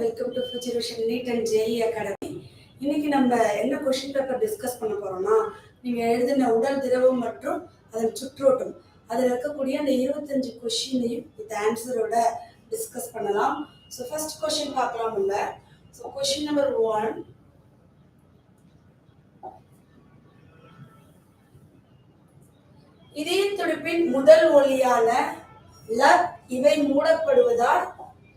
Welcome to Futuration NEET and JEE academy இன்னைக்கு நம்ம என்ன கொஷின் பேப்பர் டிஸ்கஸ் பண்ண போறோம்னா நீங்க எழுதின உடல் திரவம் மற்றும் அதன் சுற்றோட்டம். அதில் இருக்கக்கூடிய அந்த இருபத்தஞ்சு கொஷினையும் வித் ஆன்சரோட டிஸ்கஸ் பண்ணலாம். ஸோ ஃபர்ஸ்ட் கொஷின் பார்க்கலாம் உள்ள ஸோ கொஷின் நம்பர் ஒன் இதய துடிப்பின் முதல் ஒளியான லவ் இவை மூடப்படுவதால்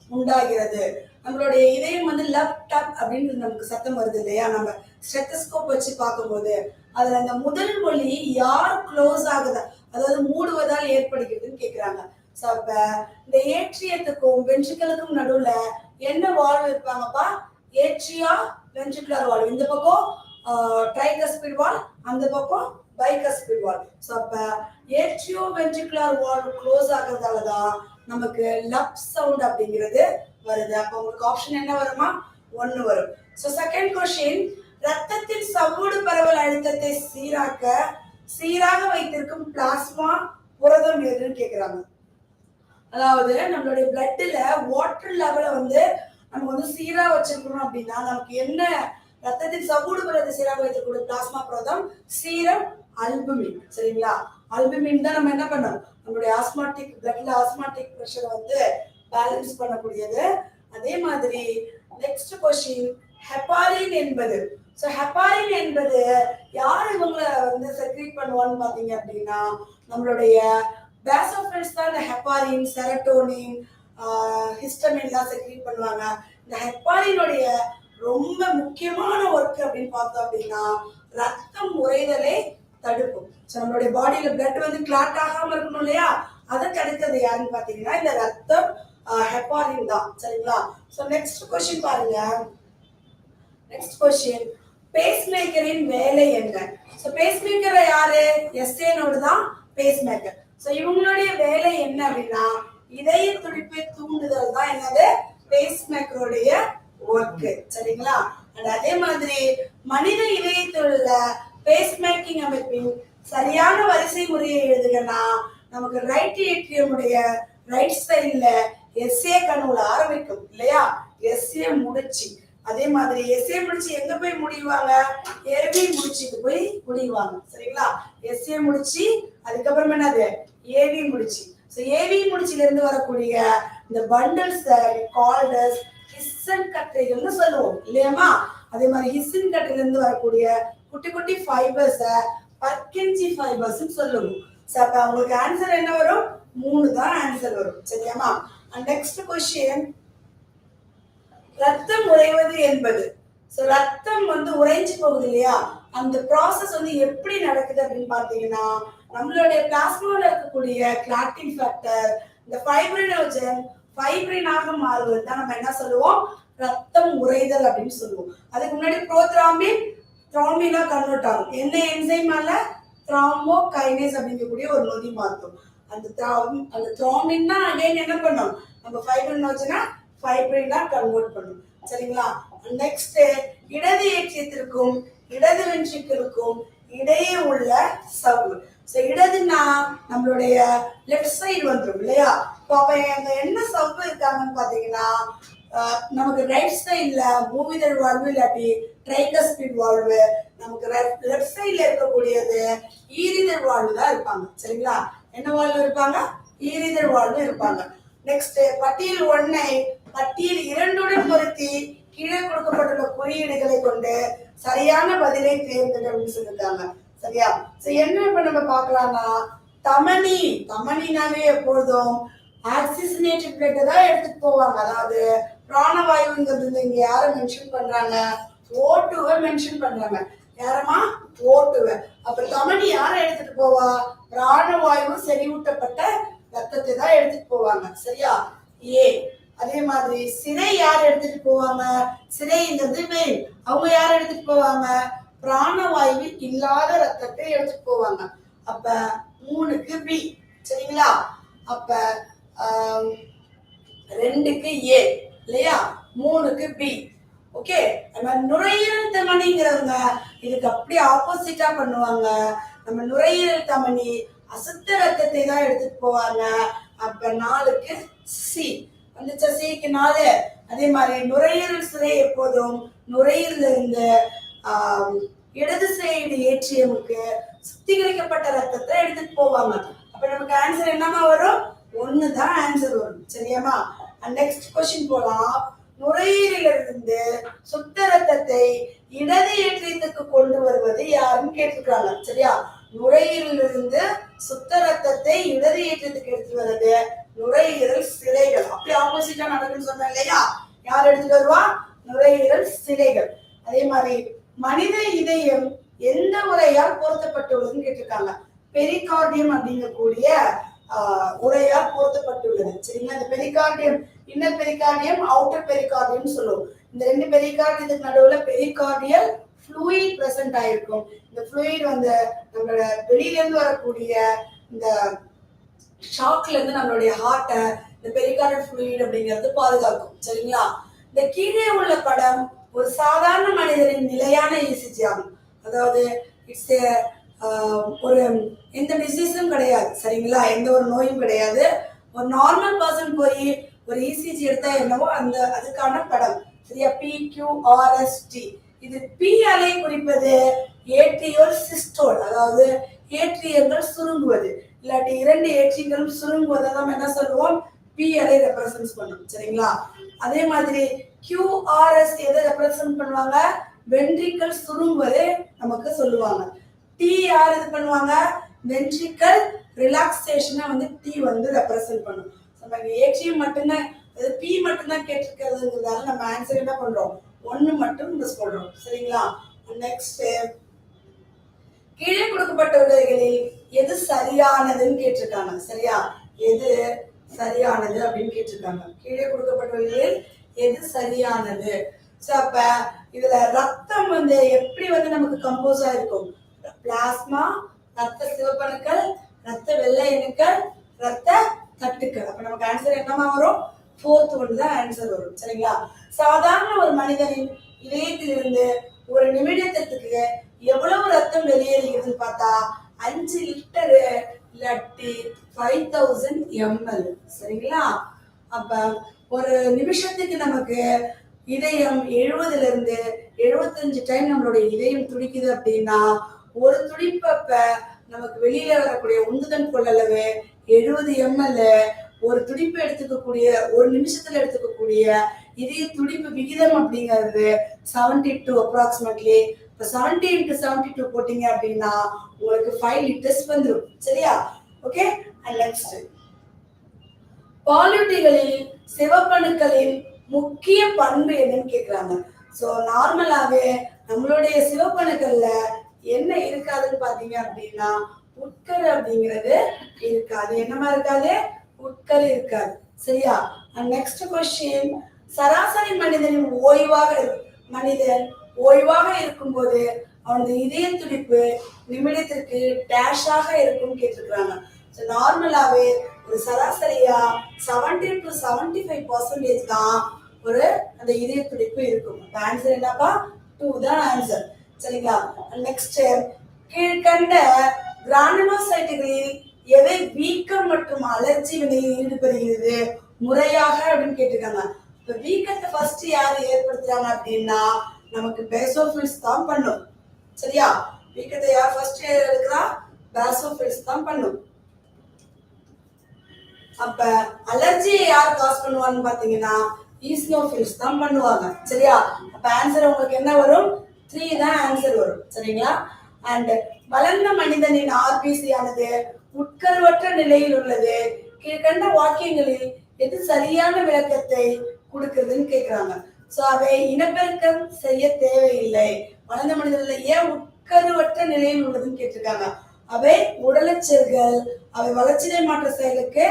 உண்டாகிறது. நம்மளுடைய இதயம் வந்து லவ் டப் அப்படின்னு நமக்கு சத்தம் வருது இல்லையா? நம்ம ஸ்டெத்தஸ்கோப் வச்சு பார்க்கும்போது அதுல அந்த முதல் மொழி யார் க்ளோஸ் ஆகுதா? அதாவது மூடுவதால் ஏற்படுகிறதுன்னு கேட்கிறாங்க ஸோ அப்ப இந்த ஏற்றியத்துக்கும் வென்ட்ரிக்கலுக்கும் நடுவுல என்ன வால்வு இருப்பாங்கப்பா ஏற்றியா வென்ட்ரிகுலர் வால்வ் இந்த பக்கம் ட்ரைகஸ்பிட் வால் அந்த பக்கம் பைகஸ்பிட் வால் ஸோ அப்ப ஏற்றியோ வென்ட்ரிகுலர் வால்வு க்ளோஸ் ஆகுறதால தான் நமக்கு லப் சவுண்ட் அப்படிங்கிறது வருது. அப்போ உங்களுக்கு ஆப்ஷன் என்ன வருமா ஒன்னு வரும். ஸோ செகண்ட் கொஸ்டின் ரத்தத்தின் சவ்வூடு பரவல் அழுத்தத்தை சீராக்க சீராக வைத்திருக்கும் பிளாஸ்மா புரதம் எதுன்னு கேக்குறாங்க. அதாவது நம்மளுடைய பிளட்ல வாட்டர் லெவலை வந்து நம்ம வந்து சீரா வச்சிருக்கணும் அப்படின்னா நமக்கு என்ன ரத்தத்தின் சவ்வூடு பரவத்தை சீராக வைத்திருக்கக்கூடிய பிளாஸ்மா புரதம்? சீரம் அல்புமின் சரிங்களா? அல்புமின் தான் நம்ம என்ன பண்ணோம் நம்மளுடைய ஆஸ்மாட்டிக் பிளட்ல ஆஸ்மாட்டிக் ப்ரெஷர் வந்து பேலன்ஸ் பண்ணக்கூடியது. அதே மாதிரி நெக்ஸ்ட் கொஸ்டின் ஹெப்பாரின் என்பது. ஸோ ஹெப்பாரின் என்பது யார் இவங்களை வந்து செக்ரீட் பண்ணுவான்னு பார்த்தீங்க அப்படின்னா நம்மளுடைய பேசோஃபில்ஸ் தான் இந்த ஹெப்பாரின் செரட்டோனின் ஹிஸ்டமின்லாம் செக்ரீட் பண்ணுவாங்க. இந்த ஹெப்பாரினுடைய ரொம்ப முக்கியமான ஒர்க் அப்படின்னு பார்த்தோம் அப்படின்னா ரத்தம் உறைதலை தடுக்கும். ஸோ நம்மளுடைய பாடியில பிளட் வந்து கிளாட் ஆகாம இருக்கணும் இல்லையா? அதை தடுக்கிறது யாருன்னு பார்த்தீங்கன்னா இந்த ரத்தம் ஹெப்பாரின் தான் சரிங்களா? ஸோ நெக்ஸ்ட் கொஸ்டின் பாருங்க. நெக்ஸ்ட் கொஸ்டின் பேஸ் மேக்கரின் வேலை என்ன? ஸோ பேஸ் மேக்கர் யாரு? எஸ்ஏனோடு தான் பேஸ்மேக்கர் ஸோ இவங்களுடைய வேலை என்ன அப்படின்னா இதய துடிப்பை தூண்டுதல் தான் என்னது? பேஸ்மேக்கருடைய ஒர்க்கு சரிங்களா? அண்ட் அதே மாதிரி மனித இதயத்துள்ள பேஸ்மேக்கிங் அமைப்பின் சரியான வரிசை முறையை எழுதுங்கன்னா நமக்கு ரைட் ஏட்ரியமுடைய ரைட் சைடில் எஸ்ஏ கணுல ஆரம்பிக்கும் இல்லையா? எஸ்ஏ முடிச்சு. அதே மாதிரி எஸ்ஏ முடிச்சு எங்க போய் முடிவாங்க? ஏவி முடிச்சுக்கு போய் முடிவாங்க. சரிங்களா? எஸ்ஏ முடிச்சு அதுக்கப்புறம் என்னது? ஏவி முடிச்சு. ஸோ ஏவி முடிச்சுல இருந்து வரக்கூடிய இந்த பண்டல்ஸ் கால்டஸ் ஹிஸ்ஸன் கட்டைகள்னு சொல்லுவோம் இல்லையாமா அதே மாதிரி ஹிஸ்ஸன் கட்டையில இருந்து வரக்கூடிய குட்டி குட்டி ஃபைபர்ஸ பர்கென்ஜி ஃபைபர்ஸ் சொல்லுவோம். ஸோ அப்ப உங்களுக்கு ஆன்சர் என்ன வரும்? மூணு தான் ஆன்சர் வரும். சரியாமா நெக்ஸ்ட் கொஸ்டின் ரத்தம் உறைவது என்பது. ஸோ ரத்தம் வந்து உறைஞ்சு போகுது இல்லையா? அந்த ப்ராசஸ் வந்து எப்படி நடக்குது அப்படின்னு பார்த்தீங்கன்னா நம்மளுடைய பிளாஸ்மாவில் இருக்கக்கூடிய கிளாட்டின் ஃபேக்டர் இந்த ஃபைப்ரினோஜன் ஃபைப்ரினாக மாறுவது தான் நம்ம என்ன சொல்லுவோம்? ரத்தம் உறைதல் அப்படின்னு சொல்லுவோம். அதுக்கு முன்னாடி ப்ரோத்ராம்பின் த்ராமினா கன்வெர்ட் ஆகும். என்ன என்சைமால த்ராம்போ கைனேஸ் அப்படிங்கக்கூடிய ஒரு நொதி மாற்றும். அந்த த்ராம் அந்த த்ராம்பின்னா அகைன் என்ன பண்ணும்? நம்ம ஃபைப்ரினோஜனா ஃபைப்ரினா கன்வெர்ட் பண்ணும். சரிங்களா? நெக்ஸ்ட் இடது ஏற்றியத்திற்கும் இடது வென்ட்ரிக்கிற்கும் இடையே உள்ள சவ்வு ஸோ இடதுன்னா நம்மளுடைய லெஃப்ட் சைடு வந்துடும் இல்லையா? இப்போ அப்போ அங்கே என்ன சவ்வு இருக்காங்கன்னு பார்த்தீங்கன்னா நமக்கு ரைட் சைடில் மூவிதழ் வாழ்வு இல்லாட்டி ட்ரைகஸ்பிட் வாழ்வு நமக்கு லெஃப்ட் சைடில் இருக்கக்கூடியது ஈரிதழ் வாழ்வு தான் இருப்பாங்க. சரிங்களா? என்ன வாழ்வு இருப்பாங்க? ஈரிதழ் வாழ்வு இருப்பாங்க. நெக்ஸ்ட் பட்டியல் ஒன்னை பட்டியல் இரண்டுடன் பொருத்தி கீழே கொடுக்கப்பட்டுள்ள குறியீடுகளை கொண்டு சரியான பதிலை தேர்ந்தெடு அப்படின்னு சொல்லியிருக்காங்க. சரியா? சோ என்ன இப்ப நம்ம பார்க்கலாம்னா தமனி தமனினாவே எப்பொழுதும் ஆக்சிஜனேட்டட் பிளட்டை தான் எடுத்துட்டு போவாங்க. அதாவது பிராணவாயுங்கிறது வந்து இங்க யாரை மென்ஷன் பண்றாங்க? ஓட்டுவை மென்ஷன் பண்றாங்க. யாரம்மா? ஓட்டுவை. அப்ப தமனி யாரை எடுத்துட்டு போவா? பிராணவாயு செறிவூட்டப்பட்ட ரத்தத்தை தான் எடுத்துட்டு போவாங்க. சரியா? ஏ அதே மாதிரி சிறை யார் எடுத்துட்டு போவாங்க? சிறைங்கிறது வெயில் அவங்க யார் எடுத்துட்டு போவாங்க? பிராணவாயு இல்லாத ரத்தத்தை எடுத்துட்டு போவாங்க. அப்ப மூணுக்கு பி சரிங்களா? அப்ப ரெண்டுக்கு ஏ இல்லையா? மூணுக்கு பி. ஓகே நம்ம நுரையீரல் தமனிங்கிறவங்க இதுக்கு அப்படியே ஆப்போசிட்டா பண்ணுவாங்க. நம்ம நுரையீரல் தமனி அசுத்த ரத்தத்தை தான் எடுத்துட்டு போவாங்க. அப்ப நாளுக்கு சி வந்துச்சா சிக்கு நாலு. அதே மாதிரி நுரையீரல் சிறை எப்போதும் நுரையீரல் இருந்து ஆஹ், இடது சைடு ஏற்றியமுக்கு சுத்திகரிக்கப்பட்ட ரத்தத்தை எடுத்துட்டு போவாங்க. அப்ப நமக்கு ஆன்சர் என்னமா வரும்? ஒண்ணுதான் ஆன்சர் வரும். சரியாமா நெக்ஸ்ட் கொஸ்டின் போலாம். நுரையீரலிருந்து சுத்த ரத்தத்தை இடது ஏற்றியத்துக்கு கொண்டு வருவது யாருன்னு கேட்டிருக்காங்க சரியா? நுரையீரலிருந்து சுத்த ரத்தத்தை இடது ஏற்றத்துக்கு எடுத்து வர்றது நுரையீரல் சிலைகள். அப்படி ஆப்போசிட்டா நடக்குன்னு சொன்னேன் இல்லையா? யார் எடுத்துட்டு வருவா? நுரையீரல் சிலைகள். அதே மாதிரி மனித இதயம் எந்த உரையால் பொருத்தப்பட்டுள்ளதுன்னு கேட்டிருக்காங்க. பெரிகார்டியம் அப்படிங்கக்கூடிய ஆஹ், உரையால் பொருத்தப்பட்டுள்ளது. சரிங்களா? இந்த pericardium inner pericardium outer pericardium சொல்லுவோம். இந்த ரெண்டு பெரிகார்டியத்துக்கு நடுவுல பெரிகார்டியல் ஃப்ளூயிட் பிரசன்ட் ஆயிருக்கும். இந்த ஃப்ளூயிட் வந்து நம்மளோட வெளியில இருந்து வரக்கூடிய இந்த ஷாக்ல இருந்து நம்மளுடைய ஹார்ட்டை இந்த பெரிகார்டல் ஃப்ளூயிட் அப்படிங்கிறது பாதுகாக்கும். சரிங்களா? இந்த கீழே உள்ள படம் ஒரு சாதாரண மனிதரின் நிலையான இசிஜி ஆகும். அதாவது இட்ஸ் ஒரு எந்த டிசீஸும் கிடையாது. சரிங்களா? எந்த ஒரு நோயும் கிடையாது. ஒரு நார்மல் பர்சன் போய் ஒரு இசிஜி எடுத்தா என்னவோ அந்த அதுக்கான படம். சரியா? பி கியூ டி இது பி அலை குறிப்பது ஏற்றியோர் சிஸ்டோல் அதாவது ஏற்றியங்கள் சுருங்குவது. இல்லாட்டி இரண்டு ஏற்றியங்களும் சுருங்குவதை நம்ம என்ன சொல்லுவோம்? பி அலை ரெப்ரசன்ஸ் பண்ணும். சரிங்களா? அதே மாதிரி கியூஆர்எஸ் எதை ரெப்ரசன்ட் பண்ணுவாங்க? வென்ட்ரிக்கல் சுருங்குவதே நமக்கு சொல்லுவாங்க. டி யார் இது பண்ணுவாங்க? வென்ட்ரிக்கல் ரிலாக்ஸேஷனை வந்து டி வந்து ரெப்ரசன்ட் பண்ணும். நம்ம இங்க மட்டும்தான் இது பி மட்டும்தான் கேட்டிருக்கிறதுங்கிறதால நம்ம ஆன்சர் என்ன பண்றோம்? ஒன்று மட்டும் மிஸ் பண்றோம் சரிங்களா? நெக்ஸ்ட் கீழே கொடுக்கப்பட்ட கொடுக்கப்பட்டவர்களில் எது சரியானதுன்னு கேட்டிருக்காங்க. சரியா? எது சரியானது அப்படின்னு கேட்டிருக்காங்க. கீழே கொடுக்கப்பட்டவர்களில் எது சரியானது? ஸோ அப்ப இதுல ரத்தம் வந்து எப்படி வந்து நமக்கு கம்போஸ் ஆயிருக்கும்? பிளாஸ்மா ரத்த சிவப்பணுக்கள் ரத்த வெள்ளை அணுக்கள் ரத்த தட்டுக்கள் அப்ப நமக்கு ஆன்சர் என்னமா வரும்? ஃபோர்த் ஒன்று தான் ஆன்சர் வரும். சரிங்களா? சாதாரண ஒரு மனிதனின் இதயத்திலிருந்து ஒரு நிமிடத்திற்கு எவ்வளவு ரத்தம் வெளியேறுகிறதுன்னு பார்த்தா அஞ்சு லிட்டரு இல்லாட்டி ஃபைவ் தௌசண்ட் எம்எல் சரிங்களா? அப்ப ஒரு நிமிஷத்துக்கு நமக்கு இதயம் எழுபதுல இருந்து எழுபத்தஞ்சு டைம் நம்மளுடைய இதயம் துடிக்குது அப்படின்னா ஒரு துடிப்பப்ப நமக்கு வெளியில வரக்கூடிய உந்துதன் கொள்ளளவு எழுபது எம்எல் ஒரு துடிப்பு எடுத்துக்கக்கூடிய ஒரு நிமிஷத்துல எடுத்துக்கக்கூடிய இதய துடிப்பு விகிதம் அப்படிங்கிறது செவன்டி டூ அப்ராக்சிமேட்லி இப்போ செவன்டி இன்ட்டு செவன்டி டூ போட்டீங்க அப்படின்னா உங்களுக்கு ஃபைவ் லிட்டர்ஸ் வந்துடும் சரியா? ஓகே அண்ட் நெக்ஸ்ட் பாலூட்டிகளில் சிவப்பணுக்களின் முக்கிய பண்பு என்னன்னு கேட்குறாங்க ஸோ நார்மலாகவே நம்மளுடைய சிவப்பணுக்கள்ல என்ன இருக்காதுன்னு பாத்தீங்க அப்படின்னா உட்கரு அப்படிங்கிறது இருக்காது. என்னமா இருக்காது? உட்கரு இருக்காது. சரியா? நெக்ஸ்ட் கொஸ்டின் சராசரி மனிதனின் ஓய்வாக மனிதன் ஓய்வாக இருக்கும்போது அவனது இதய துடிப்பு நிமிடத்திற்கு டேஷாக இருக்கும்னு கேட்டிருக்கிறாங்க. ஸோ நார்மலாகவே ஒரு சராசரியா seventy to seventy five percentage தான் ஒரு அந்த இதய துடிப்பு இருக்கும். ஆன்சர் என்னப்பா? டூ தான் ஆன்சர் சரிங்களா? நெக்ஸ்ட் கீழ்கண்ட கிரானுலோசைட்டுகளில் எதை வீக்கம் மற்றும் அலர்ஜி வினையில் ஈடுபடுகிறது? முறையாக அப்படின்னு கேட்டிருக்காங்க. இப்ப வீக்கத்தை ஃபர்ஸ்ட் யார் ஏற்படுத்துறாங்க அப்படின்னா நமக்கு பேசோஃபில்ஸ் தான் பண்ணும். சரியா? வீக்கத்தை யார் ஃபர்ஸ்ட் எடுக்கிறா? பேசோஃபில்ஸ் தான் பண்ணும். அப்ப அலர்ஜியை யார் காஸ் பண்ணுவான்னு பாத்தீங்கன்னா ஈஸ்னோஃபில்ஸ் தான் பண்ணுவாங்க. சரியா? அப்ப ஆன்சர் உங்களுக்கு என்ன வரும்? த்ரீ தான் ஆன்சர் வரும் சரிங்களா? அண்ட் வளர்ந்த மனிதனின் ஆர்பிசி ஆனது உட்கருவற்ற நிலையில் உள்ளது. கீழ்கண்ட வாக்கியங்களில் எது சரியான விளக்கத்தை கொடுக்குறதுன்னு கேட்குறாங்க ஸோ அவை இனப்பெருக்கம் செய்ய தேவையில்லை. வளர்ந்த மனிதர்கள் ஏன் உட்கருவற்ற நிலையில் உள்ளதுன்னு கேட்டிருக்காங்க. அவை உடலச்செல்கள் அவை வளர்ச்சிதை மாற்ற செயலுக்கு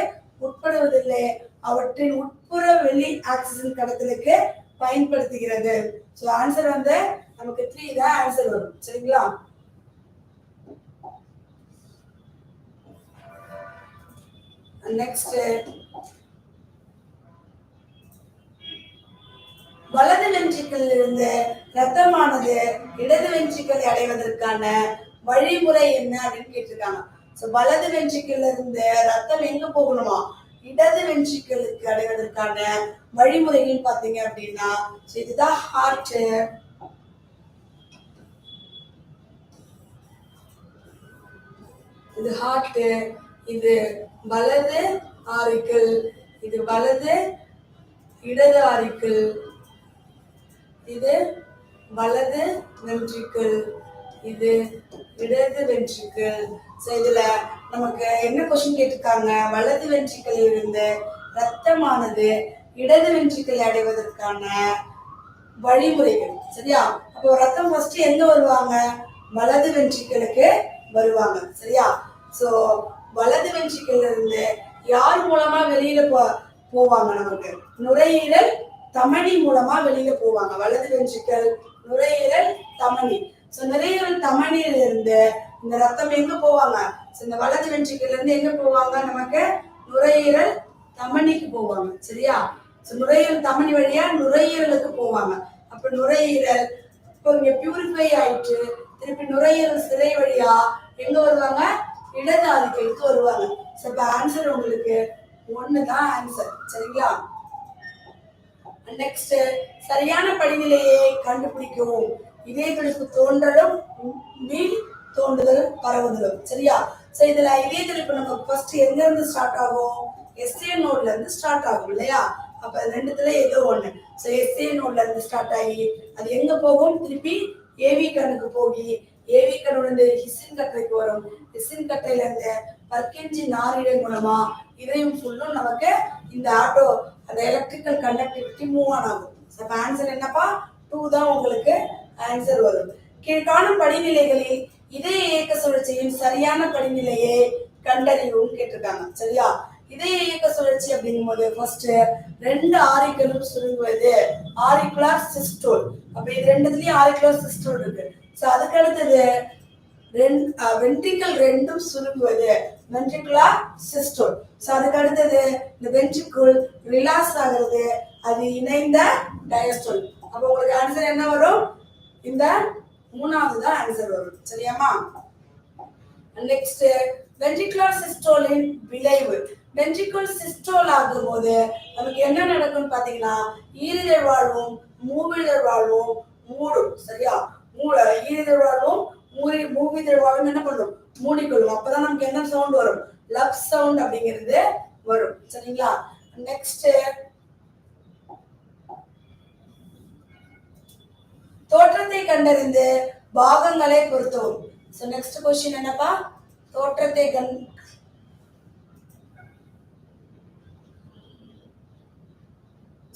உட்படுவதில்லை. அவற்றின் உட்புற வெளி ஆக்சிஜன் கடத்தலுக்கு பயன்படுத்துகிறது. ஸோ ஆன்சர் வந்து நமக்கு த்ரீ தான் ஆன்சர் வரும். சரிங்களா? நெக்ஸ்ட் வலது வென்ட்ரிக்கில் இருந்து ரத்தமானது இடது வென்ட்ரிக்கலை அடைவதற்கான வழிமுறை என்ன அப்படின்னு கேட்டிருக்காங்க. ஸோ வலது வெஞ்சிக்கல்ல இருந்து ரத்தம் எங்க போகணுமா? இடது வெஞ்சிக்கலுக்கு அடைவதற்கான வழிமுறைகள் பார்த்தீங்க அப்படின்னா இதுதான் ஹார்ட் இது ஹார்ட் இது வலது ஆரிக்கிள் இது வலது இடது ஆரிக்கிள் இது வலது வென்ட்ரிக்கிள் இது இடது வென்ட்ரிக்கிள் ஸோ இதுல நமக்கு என்ன கொஸ்டின் கேட்டிருக்காங்க? வலது வென்ட்ரிக்கிள் இருந்து ரத்தமானது இடது வென்ட்ரிக்கிள் அடைவதற்கான வழிமுறைகள். சரியா? அப்போ ரத்தம் ஃபர்ஸ்ட் எங்க வருவாங்க? வலது வென்ட்ரிக்கிளுக்கு வருவாங்க. சரியா? சோ வலது வென்ட்ரிக்கிள் இருந்து யார் மூலமா வெளியில போ போவாங்க நமக்கு? நுரையீரல் தமணி மூலமா வெளியில போவாங்க. வலது வென்ட்ரிக்கல் நுரையீரல் தமனி சோ நுரையீரல் தமணியில இருந்து இந்த ரத்தம் எங்க போவாங்க? ஸோ இந்த வலது வென்ட்ரிக்கல்ல இருந்து எங்க போவாங்க நமக்கு? நுரையீரல் தமனிக்கு போவாங்க. சரியா? ஸோ நுரையீரல் தமனி வழியா நுரையீரலுக்கு போவாங்க. அப்ப நுரையீரல் இப்போ இங்க பியூரிஃபை ஆயிட்டு திருப்பி நுரையீரல் சிறை வழியா எங்க வருவாங்க? இடது வருவாங்க. சோ இப்ப ஆன்சர் உங்களுக்கு ஒன்று தான் ஆன்சர் சரிங்களா நெக்ஸ்ட் சரியான படிநிலையை கண்டுபிடிக்கவும். இதயத்துடிப்பு தோன்றலும் மீள் தோன்றுதலும் பரவுதலும். சரியா? சோ இதுல இதயத்துடிப்பு நம்ம ஃபர்ஸ்ட் எங்க இருந்து ஸ்டார்ட் ஆகும் எஸ்ஏ நோட்ல இருந்து ஸ்டார்ட் ஆகும் இல்லையா? அப்ப ரெண்டுத்துல ஏதோ ஒண்ணு. சோ எஸ்ஏ நோட்ல இருந்து ஸ்டார்ட் ஆகி அது எங்க போகும்? திருப்பி ஏவி கண்ணுக்கு போகி ஏவி கண்ணோட ஹிசின் கட்டைக்கு வரும் ஹிசின் கட்டையில இருந்த பர்கெஞ்சி நாரிடை மூலமா இதையும் ஃபுல்லும் நமக்கு இந்த ஆட்டோ அந்த எலக்ட்ரிக்கல் கண்டக்டிவிட்டி மூவ் ஆன் ஆகும். அப்ப ஆன்சர் என்னப்பா? டூ தான் உங்களுக்கு ஆன்சர் வரும். கீழ்காணும் படிநிலைகளில் இதய இயக்க சுழற்சியின் சரியான படிநிலையை கண்டறியவும் கேட்டிருக்காங்க. சரியா? இதய இயக்க சுழற்சி அப்படிங்கும்போது ஃபர்ஸ்ட் ரெண்டு ஆரிக்கலும் சுருங்குவது. ஆரிகுலார் சிஸ்டோல். அப்ப இது ரெண்டுத்துலயும் ஆரிகுலார் சிஸ்டோல் இருக்கு. சோ அதுக்கு அடுத்தது வென்ட்ரிக்கல் ரெண்டும் சுருங்குவது. Ventricular systole. சோ அதுக்கு அடுத்தது இந்த வென்ட்ரிக்குள் ரிலாக்ஸ் ஆகுறது. அது இணைந்த டயஸ்டோல். அப்ப உங்களுக்கு ஆன்சர் என்ன வரும்? இந்த மூணாவது தான் ஆன்சர் வரும். சரியாமா நெக்ஸ்ட் வென்ட்ரிகுலர் சிஸ்டோலின் விளைவு. வென்ட்ரிகுலர் சிஸ்டோல் ஆகும்போது நமக்கு என்ன நடக்கும்னு பாத்தீங்கன்னா ஈரிதழ் வாழ்வும் மூவிதழ் வாழ்வும் மூடும். சரியா? மூட ஈரிதழ் வாழ்வும் மூரி மூவிதழ் வாழ்வும் என்ன பண்ணும்? மூடிக்கொள்ளும். அப்பதான் நமக்கு என்ன சவுண்ட் வரும்? லவ் சவுண்ட் அப்படிங்கிறது வரும். சரிங்களா? நெக்ஸ்ட் தோற்றத்தை கண்டறிந்து பாகங்களை பொருத்தவும். ஸோ நெக்ஸ்ட் கொஸ்டின் என்னப்பா? தோற்றத்தை கண்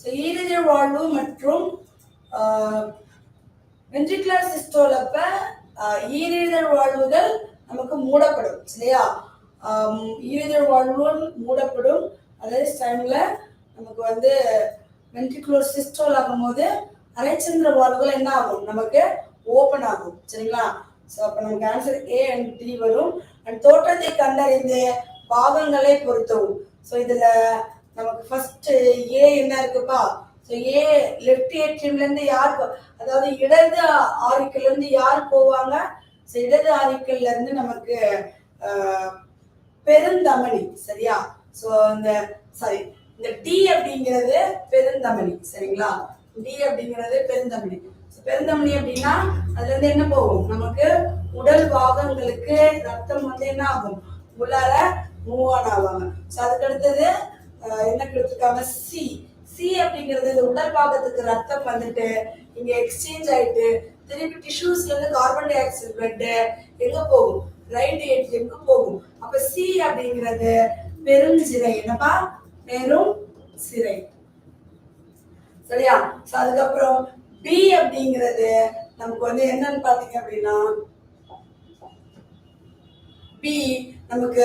So, வாழ்வு மற்றும் வென்ட்ரிகுலர் சிஸ்டோல் அப்போ ஈரீதழ் ஈரிதழ் வாழ்வுகள் நமக்கு மூடப்படும் சரியா ஆம், ஈரிதழ் வாழ்வுகள் மூடப்படும். அதே டைம்ல நமக்கு வந்து வென்ட்ரிகுலர் சிஸ்டோல் ஆகும்போது அரைச்சந்திர வாழ்வுகள் என்ன ஆகும்? நமக்கு ஓபன் ஆகும் சரிங்களா? ஸோ அப்போ நமக்கு ஆன்சர் ஏ அண்ட் டி வரும். அண்ட் தோற்றத்தை கண்டறிந்து பாகங்களை பொருத்தவும். ஸோ இதுல நமக்கு ஃபர்ஸ்ட் ஏ என்ன இருக்குப்பா? ஸோ ஏ லெஃப்ட் ஏட்ரியம்ல இருந்து யார் அதாவது இடது ஆரிக்கல்ல இருந்து யார் போவாங்க? ஸோ இடது ஆரிக்கல்ல இருந்து நமக்கு பெருந்தமணி சரியா? ஸோ இந்த சாரி இந்த டி அப்படிங்கிறது பெருந்தமனி சரிங்களா? டி அப்படிங்கிறது பெருந்தமணி. பெருந்தமணி அப்படின்னா அதுல இருந்து என்ன போகும்? நமக்கு உடல் பாகங்களுக்கு ரத்தம் வந்து என்ன ஆகும்? உள்ளார மூவ் ஆன் ஆவாங்க. ஸோ அதுக்கு அடுத்தது என்ன கொடுத்துருக்காங்க? சி சி அப்படிங்கிறது இந்த உடல் பாகத்துக்கு ரத்தம் வந்துட்டு இங்க எக்ஸ்சேஞ்ச் ஆயிட்டு திருப்பி டிஷ்யூஸ்ல இருந்து கார்பன் டை ஆக்சைடு பிளட் எங்க போகும்? ரைட் எங்க போகும்? அப்ப சி அப்படிங்கிறது பெருஞ்சிறை என்னப்பா? பெரும் சிறை. சரியா? So, அதுக்கப்புறம் பி அப்படிங்கிறது நமக்கு வந்து என்னன்னு பாத்தீங்க அப்படின்னா பி நமக்கு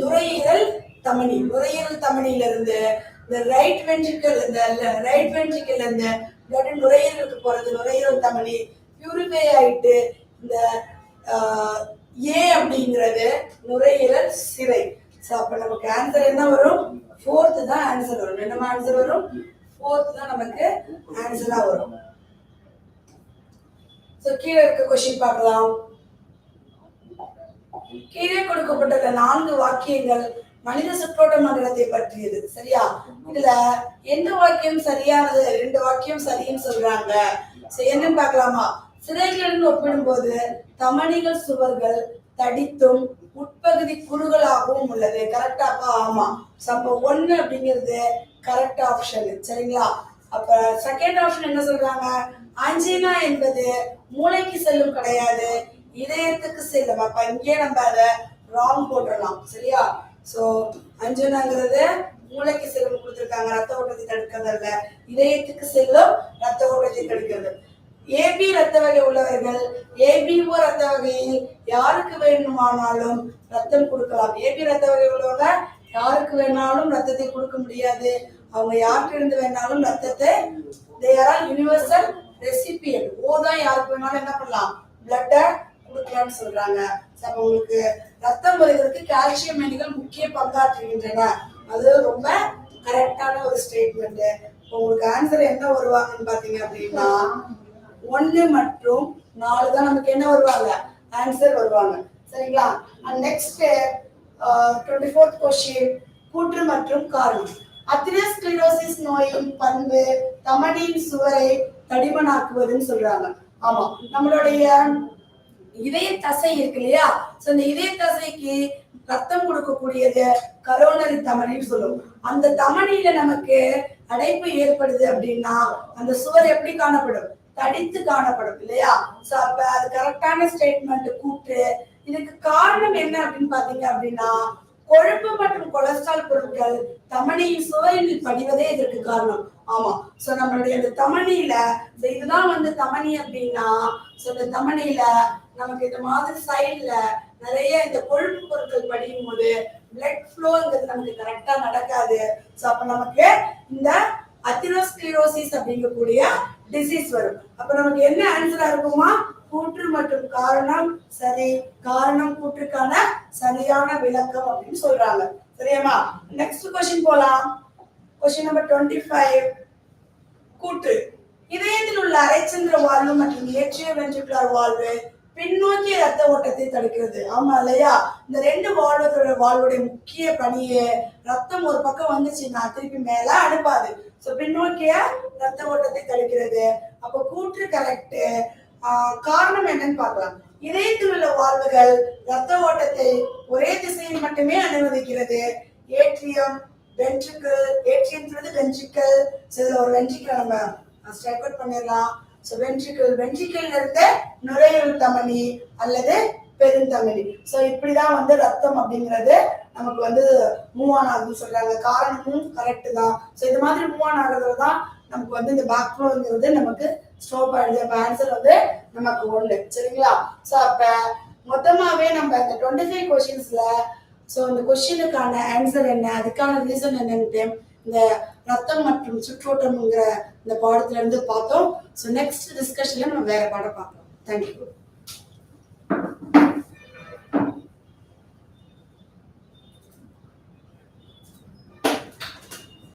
நுரையீரல் தமனி நுரையீரல் தமனியில இருந்து இந்த ரைட் வென்ட்ரிக்கல் இந்த ரைட் வென்ட்ரிக்கல் இந்த பிளட் நுரையீரலுக்கு போறது நுரையீரல் தமனி பியூரிஃபை ஆயிட்டு இந்த ஏ அப்படிங்கிறது நுரையீரல் சிறை. ஸோ அப்போ நமக்கு ஆன்சர் என்ன வரும்? ஃபோர்த்து தான் ஆன்சர் வரும். என்ன ஆன்சர் வரும்? ஃபோர்த் தான் நமக்கு ஆன்சரா வரும். ஸோ கீழே இருக்க கொஸ்டின் பார்க்கலாம். கீழே கொடுக்கப்பட்டுள்ள நான்கு வாக்கியங்கள் மனித சுற்றோட்ட மண்டலத்தை பற்றியது சரியா? இதுல எந்த வாக்கியம் சரியானது? ரெண்டு வாக்கியம் சரின்னு சொல்றாங்க. என்னன்னு பார்க்கலாமா? சிறைகளுடன் ஒப்பிடும்போது தமணிகள் சுவர்கள் தடித்தும் உட்பகுதி குறுகலாகவும் உள்ளது. கரெக்டாப்பா ஆமா. So, ஒண்ணு அப்படிங்கிறது கரெக்ட் ஆப்ஷன் சரிங்களா? அப்ப செகண்ட் ஆப்ஷன் என்ன சொல்றாங்க? அஞ்சினா என்பது மூளைக்கு செல்லும் கிடையாது இதயத்துக்கு செல்லும். அப்ப இங்கே நம்ம அதை ராங் போட்டுடலாம் சரியா? ஸோ அஞ்சனாங்கிறது மூளைக்கு செல்லும் கொடுத்துருக்காங்க. ரத்த ஓட்டத்தை தடுக்கிறதுல. இதயத்துக்கு செல்லும் ரத்த ஓட்டத்தை தடுக்கிறது. ஏபி ரத்த வகை உள்ளவர்கள் ஏபிஓ ரத்த வகையில் யாருக்கு வேணுமானாலும் ரத்தம் கொடுக்கலாம். ஏபி ரத்த வகை உள்ளவங்க யாருக்கு வேணாலும் ரத்தத்தை கொடுக்க முடியாது. அவங்க யார்கிட்ட இருந்து வேணாலும் ரத்தத்தை தே ஆர் யூனிவர்சல் ரெசிபியன் ஓ தான் யாருக்கு வேணாலும் என்ன பண்ணலாம்? பிளட்டை கொடுக்கலாம்னு சொல்றாங்க. So, அப்ப உங்களுக்கு ரத்தம் வருவதற்கு கால்சியம் அணிகள் முக்கிய பங்காற்றுகின்றன. அது ரொம்ப கரெக்டான ஒரு ஸ்டேட்மெண்ட் உங்களுக்கு ஆன்சர் என்ன வருவாங்கன்னு பாத்தீங்க அப்படின்னா ஒன்னு மற்றும் நாலு தான் நமக்கு என்ன வருவாங்க? ஆன்சர் வருவாங்க. சரிங்களா? And next twenty fourth question கூற்று மற்றும் காரணம். அத்திரஸ்கிலோசிஸ் நோயின் பண்பு தமனியின் சுவரை தடிமனாக்குவதுன்னு சொல்றாங்க. ஆமா நம்மளுடைய இதய தசை இருக்கு இல்லையா? சோ இந்த இதய தசைக்கு ரத்தம் கொடுக்கக்கூடியது கரோனரி தமனின்னு சொல்லுவோம். அந்த தமனியில நமக்கு அடைப்பு ஏற்படுது அப்படின்னா அந்த சுவர் எப்படி காணப்படும்? தடித்து காணப்படும் இல்லையா? சோ அப்ப அது கரெக்டான ஸ்டேட்மெண்ட் கூட்டு இதுக்கு காரணம் என்ன அப்படின்னு பாத்தீங்க அப்படின்னா கொழுப்பு மற்றும் கொலஸ்ட்ரால் பொருட்கள் தமணியின் சுவரில் படிவதே இதற்கு காரணம். ஆமா. சோ நம்மளுடைய இந்த தமணியில இந்த இதுதான் வந்து தமனி அப்படின்னா சோ இந்த தமணியில நமக்கு இந்த மாதிரி சைட்ல நிறைய இந்த கொழுப்பு பொருட்கள் படியும் போது பிளட் ஃப்ளோங்கிறது நமக்கு கரெக்டா நடக்காது. ஸோ அப்ப நமக்கு இந்த அத்திரோஸ்கிலோசிஸ் அப்படிங்கக்கூடிய டிசீஸ் வரும். அப்ப நமக்கு என்ன ஆன்சரா இருக்குமா? கூற்று மற்றும் காரணம் சரி காரணம் கூற்றுக்கான சரியான விளக்கம் அப்படின்னு சொல்றாங்க. சரியாமா நெக்ஸ்ட் கொஸ்டின் போலாம். கொஸ்டின் நம்பர் டுவெண்ட்டி ஃபைவ் கூற்று. இதயத்தில் உள்ள அரைச்சந்திர வாழ்வு மற்றும் ஏற்றிய வென்ட்ரிகுலர் வாழ்வு. பின்னோக்கிய ரத்த ஓட்டத்தை தடுக்கிறது. ஆமா இல்லையா? இந்த ரெண்டு வாழ்வத்தோட வாழ்வுடைய முக்கிய பணியே ரத்தம் ஒரு பக்கம் வந்துச்சுன்னா திருப்பி மேல அனுப்பாது. சோ பின்னோக்கிய ரத்த ஓட்டத்தை தடுக்கிறது. அப்ப கூற்று கரெக்ட் காரணம் என்னன்னு பார்க்கலாம். இதயத்தில் உள்ள வாழ்வுகள் ரத்த ஓட்டத்தை ஒரே திசையில் மட்டுமே அனுமதிக்கிறது. ஏட்ரியம் வென்ட்ரிக்கல் ஏட்ரியம்ன்றது வென்ட்ரிக்கல் சில ஒரு வென்ட்ரிக்கல் நம்ம ஸ்ட்ரைக் அவுட் பண்ணிடலாம். ஸோ வென்ட்ரிக்கிள் வென்ட்ரிக்கிள் இருந்த நுரையீரல் தமனி அல்லது பெருந்தமனி ஸோ இப்படிதான் வந்து ரத்தம் அப்படிங்கிறது நமக்கு வந்து மூவ் ஆன் ஆகுதுன்னு சொல்றாங்க. காரணமும் கரெக்ட் தான். ஸோ இது மாதிரி மூவ் ஆன் ஆகுறதுல தான் நமக்கு வந்து இந்த பேக் ஃப்ளோங்கிறது நமக்கு ஸ்டாப் ஆயிடுது. அப்போ ஆன்சர் வந்து நமக்கு ஒன்று சரிங்களா? ஸோ அப்போ மொத்தமாவே நம்ம இந்த டுவெண்ட்டி ஃபைவ் கொஷின்ஸ்ல ஸோ இந்த கொஸ்டினுக்கான ஆன்சர் என்ன? அதுக்கான ரீசன் என்னன்ட்டு இந்த ரத்தம் மற்றும் சுற்றோட்டம்ங்கிற இந்த பாடத்துல இருந்து பார்த்தோம். ஸோ நெக்ஸ்ட் டிஸ்கஷன்ல நம்ம வேற பாடம் பார்ப்போம். தேங்க்யூ